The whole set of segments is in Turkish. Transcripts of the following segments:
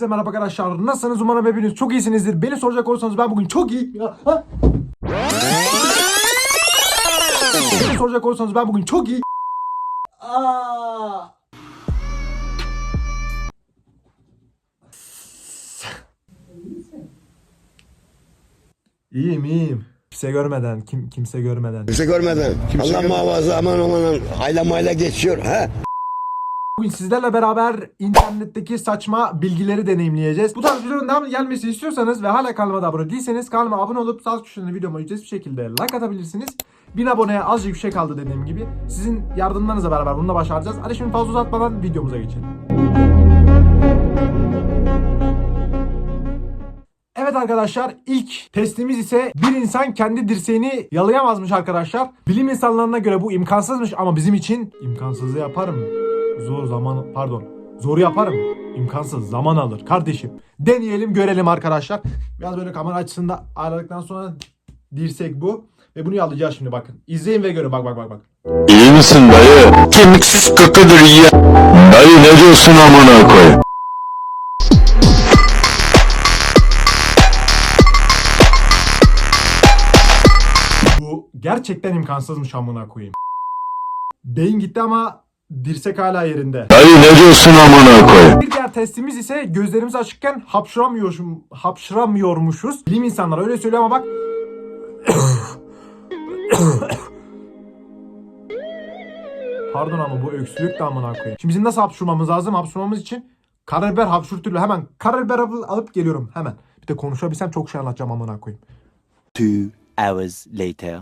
Herkese merhaba arkadaşlar. Nasılsınız? Umarım hepiniz çok iyisinizdir. Beni soracak olursanız ben bugün çok ya. Ha? Beni soracak olursanız ben bugün çok iyi. Aa. İyiyim iyiyim. Kimse görmeden, kim kimse görmeden. Kimse görmeden. Allah muhafaza aman aman ayla mayla geçiyor. ha. Bugün sizlerle beraber internetteki saçma bilgileri deneyimleyeceğiz. Bu tarz videoların devamlı gelmesi istiyorsanız ve hala kanalıma da abone değilseniz kanalıma abone olup sağ köşesinde videoma ücretsiz bir şekilde like atabilirsiniz. 1000 aboneye azıcık bir şey kaldı dediğim gibi. Sizin yardımlarınızla beraber bununla başaracağız. Hadi şimdi fazla uzatmadan videomuza geçelim. Evet arkadaşlar ilk testimiz ise bir insan kendi dirseğini yalayamazmış arkadaşlar. Bilim insanlarına göre bu imkansızmış ama bizim için imkansızı yaparım. Zor zaman pardon. Zor yaparım. İmkansız zaman alır kardeşim. Deneyelim görelim arkadaşlar. Biraz böyle kamera açısında ayarladıktan sonra dirsek bu. Ve bunu yalayacağız şimdi bakın. İzleyin ve görün bak bak bak bak. İyi misin dayı? Kemiksiz kıkıdır ya. Dayı ne diyorsun amına koy? Bu gerçekten imkansızmış amına koyayım. Beyin gitti ama dirsek hala yerinde. Dayı ne diyorsun amına koy? Bir diğer testimiz ise gözlerimizi açıkken hapşıramıyormuşum, hapşıramıyormuşuz. Bilim insanları öyle söylüyor ama bak. Pardon ama bu öksürük de amına koyayım. Şimdi bizim nasıl hapşurmamız lazım? Hapşurmamız için karabiber hapşurtuyla hemen karabiber alıp, alıp geliyorum hemen. Bir de konuşabilsem çok şey anlatacağım amına koyayım. Two hours later.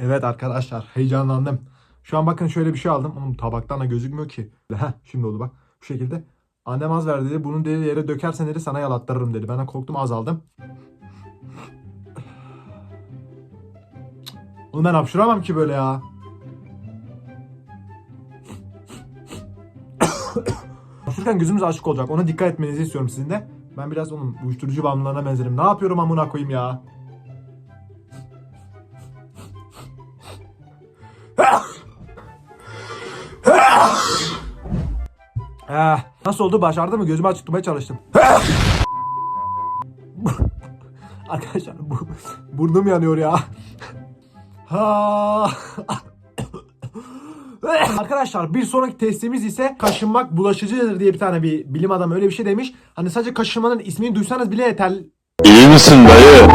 Evet arkadaşlar heyecanlandım. Şu an bakın şöyle bir şey aldım. Oğlum tabaktan da gözükmüyor ki. Heh şimdi oldu bak. Bu şekilde. Annem az ver dedi. Bunu dedi yere dökersen dedi sana yalattırırım dedi. Ben de korktum az aldım. Oğlum ben hapşuramam ki böyle ya. Hapşururken gözümüz açık olacak. Ona dikkat etmenizi istiyorum sizin de. Ben biraz onun uyuşturucu bağımlılarına benzerim. Ne yapıyorum amına koyayım ya? Eh, nasıl oldu? Başardı mı? Gözümü açık tutmaya çalıştım. Arkadaşlar bu burnum yanıyor ya. Ha. Arkadaşlar bir sonraki testimiz ise kaşınmak bulaşıcıdır diye bir tane bir bilim adamı öyle bir şey demiş. Hani sadece kaşınmanın ismini duysanız bile yeter. İyi misin dayı?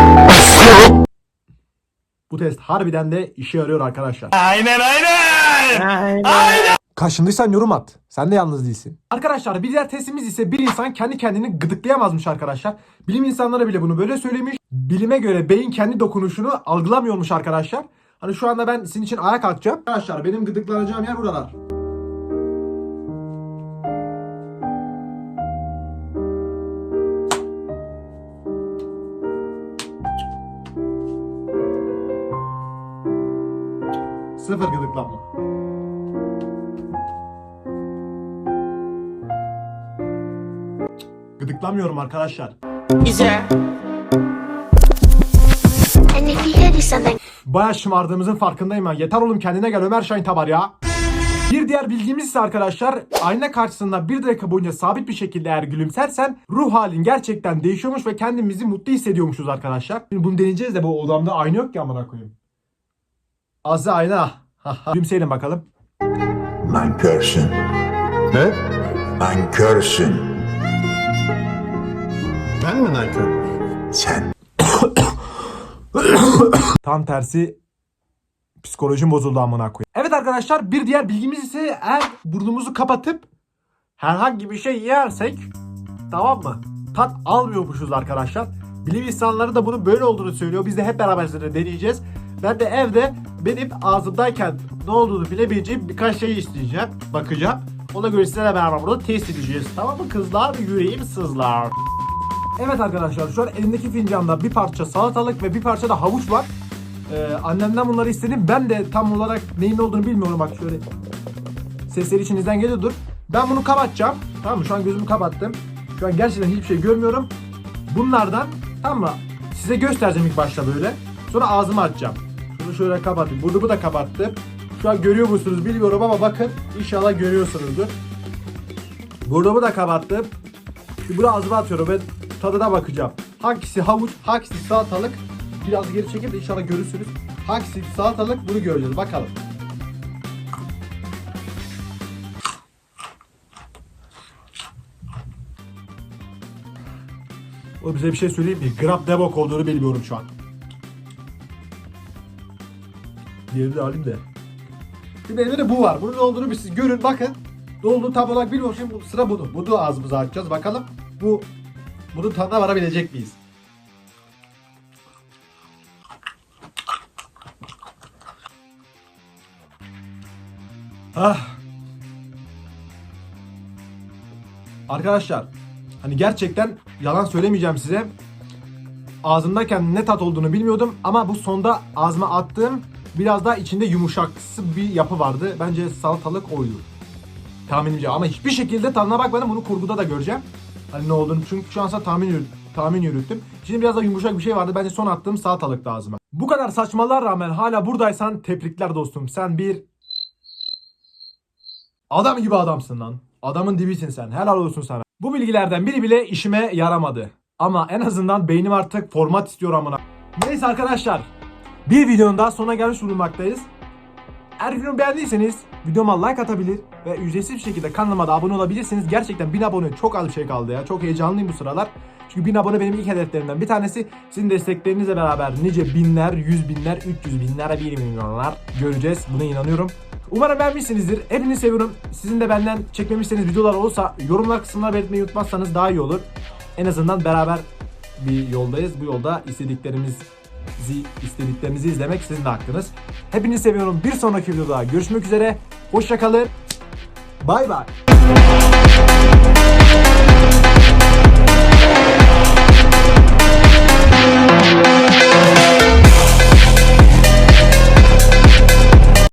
Bu test harbiden de işe yarıyor arkadaşlar. Aynen aynen. Kaşındıysan yorum at. Sen de yalnız değilsin. Arkadaşlar bir diğer testimiz ise bir insan kendi kendini gıdıklayamazmış arkadaşlar. Bilim insanları bile bunu böyle söylemiş. Bilime göre beyin kendi dokunuşunu algılamıyormuş arkadaşlar. Hani şu anda ben sizin için ayağa kalkacağım. Arkadaşlar benim gıdıklanacağım yer buralar. Sıfır gıdıklanma. Gıdıklamıyorum arkadaşlar. Something Baya şımardığımızın farkındayım ben. Yeter oğlum kendine gel Ömer Şahin Tabar ya. Bir diğer bilgimiz ise arkadaşlar ayna karşısında bir dakika boyunca sabit bir şekilde eğer gülümsersen ruh halin gerçekten değişiyormuş ve kendimizi mutlu hissediyormuşuz arkadaşlar. Şimdi bunu deneyeceğiz de bu odamda ayna yok ki amına koyayım. Azı ayna. Gülümseyelim bakalım. Nankörsün. Ne? Nankörsün. Ben mi nankör? Sen. Tam tersi psikolojim bozuldu amına koyayım. Evet arkadaşlar bir diğer bilgimiz ise eğer burnumuzu kapatıp herhangi bir şey yersek tamam mı? Tat almıyormuşuz arkadaşlar. Bilim insanları da bunun böyle olduğunu söylüyor. Biz de hep beraber sizinle deneyeceğiz. Ben de evde benim ağzımdayken ne olduğunu bilebileceğim birkaç şey isteyeceğim. Bakacağım. Ona göre sizlerle beraber burada test edeceğiz. Tamam mı kızlar? Yüreğim sızlar. Evet arkadaşlar şu an elimdeki fincanda bir parça salatalık ve bir parça da havuç var. Ee, annemden bunları istedim. Ben de tam olarak neyin olduğunu bilmiyorum bak şöyle. Sesleri içinizden geliyordur. Ben bunu kapatacağım. Tamam mı? Şu an gözümü kapattım. Şu an gerçekten hiçbir şey görmüyorum. Bunlardan tamam mı? Size göstereceğim ilk başta böyle. Sonra ağzımı açacağım. Şunu şöyle kapatayım. Burnumu da kapattım. Şu an görüyor musunuz bilmiyorum ama bakın inşallah görüyorsunuzdur. Burnumu da kapattım. Şimdi bunu ağzıma atıyorum. Ben tadına bakacağım. Hangisi havuç, hangisi salatalık. Biraz geri çekip inşallah görürsünüz. Hangisi salatalık bunu göreceğiz. Bakalım. O bize bir şey söyleyeyim mi? Gram ne bok olduğunu bilmiyorum şu an. Diğerini de alayım da. Şimdi elimde de bu var. Bunun ne olduğunu bir siz görün bakın. Ne olduğunu tam olarak bilmiyorum. Şimdi sıra bunu. Bunu ağzımıza açacağız. Bakalım bu bunun tadına varabilecek miyiz? Ah. Arkadaşlar hani gerçekten yalan söylemeyeceğim size. Ağzımdayken ne tat olduğunu bilmiyordum ama bu sonda ağzıma attığım biraz daha içinde yumuşaksı bir yapı vardı. Bence salatalık oydu. Tahminimce ama hiçbir şekilde tadına bakmadım. Bunu kurguda da göreceğim. Hani ne olduğunu çünkü şu an tahmin yürüt, tahmin yürüttüm. Şimdi biraz da yumuşak bir şey vardı. Bence son attığım salatalık da ağzıma. Bu kadar saçmalığa rağmen hala buradaysan tebrikler dostum. Sen bir Adam gibi adamsın lan. Adamın dibisin sen. Helal olsun sana. Bu bilgilerden biri bile işime yaramadı. Ama en azından beynim artık format istiyor amına. Neyse arkadaşlar. Bir videonun daha sonuna gelmiş bulunmaktayız. Eğer videomu beğendiyseniz videoma like atabilir ve ücretsiz bir şekilde kanalıma da abone olabilirsiniz. Gerçekten 1000 abone çok az bir şey kaldı ya. Çok heyecanlıyım bu sıralar. Çünkü 1000 abone benim ilk hedeflerimden bir tanesi. Sizin desteklerinizle beraber nice binler, yüz binler, 300 binler, 1 milyonlar göreceğiz. Buna inanıyorum. Umarım beğenmişsinizdir. Hepinizi seviyorum. Sizin de benden çekmemi istediğiniz videolar olursa yorumlar kısmına belirtmeyi unutmazsanız daha iyi olur. En azından beraber bir yoldayız. Bu yolda istediklerimizi izlemek sizin hakkınız. Hepinizi seviyorum. Bir sonraki videoda görüşmek üzere. Hoşçakalın. Bay bay.